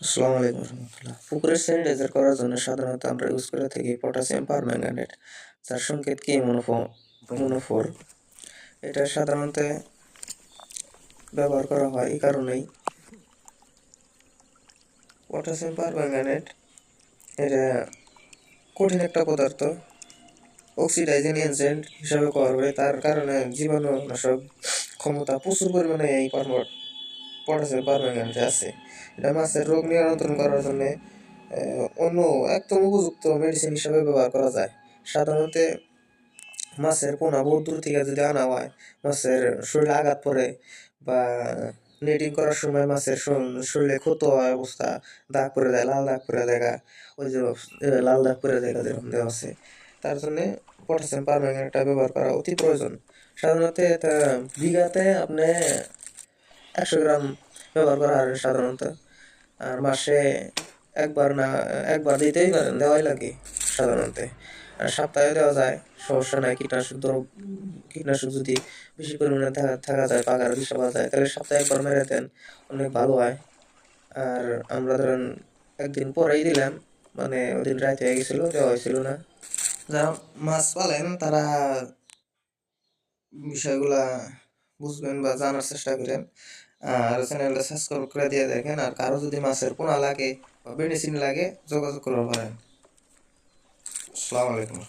আসসালামু আলাইকুম রহমতুল্লাহ। পুকুরের স্যানিটাইজার করার জন্য সাধারণত আমরা ইউজ করে থাকি পটাশিয়াম পারম্যাঙ্গানেট যার সংকেত কি মনোফো, মনোফোর। এটা সাধারণত ব্যবহার করা হয় এই কারণেই। পটাশিয়াম পারম্যাঙ্গানেট এটা কঠিন একটা পদার্থ। অক্সিডাইজিং এজেন্ট হিসাবে করবে তার কারণে জীবাণু নাশক ক্ষমতা প্রচুর পরিমাণে এই পারমট পটাশিয়াম পারম্যাঙ্গানেটে আছে। এটা মাছের রোগ নিয়ন্ত্রণ করার জন্য অন্য একদম উপযুক্ত মেডিসিন হিসাবে ব্যবহার করা যায়। সাধারণত মাছের পোনা বহু দূর থেকে যদি আনা হয়, মাছের শরীরে আঘাত পড়ে বা নেটিং করার সময় মাছের শরীরে ক্ষত হয় অবস্থা, দাগ পরে দেয় লাল দাগ পরে দেখা ওই যে লাল দাগ পরে দেখা যেরকম দেওয়া আছে। তার জন্য পটাশিয়াম পারম্যাঙ্গানেটটা ব্যবহার করা অতি প্রয়োজন। সাধারণত এটা বিঘাতে আপনি একশো গ্রাম ব্যবহার করা হয় সাধারণত। আর মাসে একবার না, একবার দিতেই পারেন দেওয়াই লাগে সাধারণত। আর সপ্তাহে দেওয়া যায়, সমস্যা নাই, কীটনাশক দ্রব, কীটনাশক যদি বেশি পরিমাণে থাকা যায় পাকার বিষয় পাওয়া যায়, তাহলে সপ্তাহে একবার মেরে দেন, অনেক ভালো হয়। আর আমরা ধরেন একদিন পরেই দিলাম মানে ওদিন রাতে হয়ে গেছিল, দেওয়া হয়েছিল না। যারা মাছ পালেন, তারা বিষয়গুলা বুঝবেন বা জানার চেষ্টা করেন। আর চ্যানেলটা সাবস্ক্রাইব করে দিয়ে দেখেন। আর কারও যদি মাছের পোনা লাগে বা মেডিসিন লাগে, যোগাযোগ করতে পারেন। আসসালামু আলাইকুম।